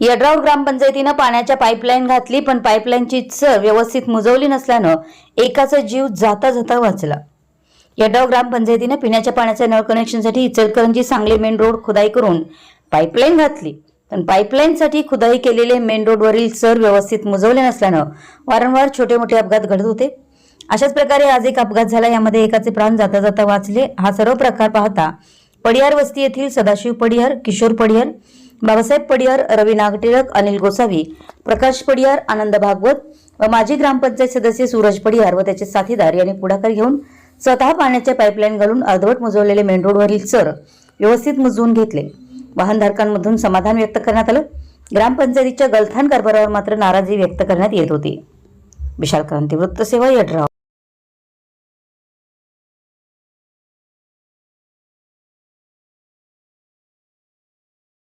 यड्रावड ग्रामपंचायतीनं पाण्याच्या पाईपलाईन घातली पण पाईपलाईनची चर व्यवस्थित मुजवली नसल्यानं एकाचा जीव जाता जाता वाचला. यड्राव ग्रामपंचायतीनं पिण्याच्या पाण्याच्या नळ कनेक्शनसाठी इचलकरंजी सांगली मेन रोड खुदाई करून पाईपलाईन घातली. पण पाईपलाईनसाठी खुदाई केलेले मेन रोडवरील चर व्यवस्थित मुजवले नसल्यानं वारंवार छोटे मोठे अपघात घडत होते. अशाच प्रकारे आज एक अपघात झाला. यामध्ये एकाचे प्राण जाता जाता वाचले. हा सर्व प्रकार पाहता पडियार वस्ती येथील सदाशिव पडियार किशोर पडियार बाबासाहेब पडियार रवी नागटिळक अनिल गोसावी प्रकाश पडियार आनंद भागवत व माजी ग्रामपंचायत सदस्य सूरज पडियार व त्याचे साथीदार यांनी पुढाकार घेऊन स्वतः पाण्याच्या पाईपलाईन घालून अर्धवट मुजवलेले मेन रोडवरील चर व्यवस्थित मुजवून घेतले. वाहनधारकांमधून समाधान व्यक्त करण्यात आलं. ग्रामपंचायतीच्या गलथान कारभारावर मात्र नाराजी व्यक्त करण्यात येत होती. विशाल क्रांती वृत्तसेवा यड्राव.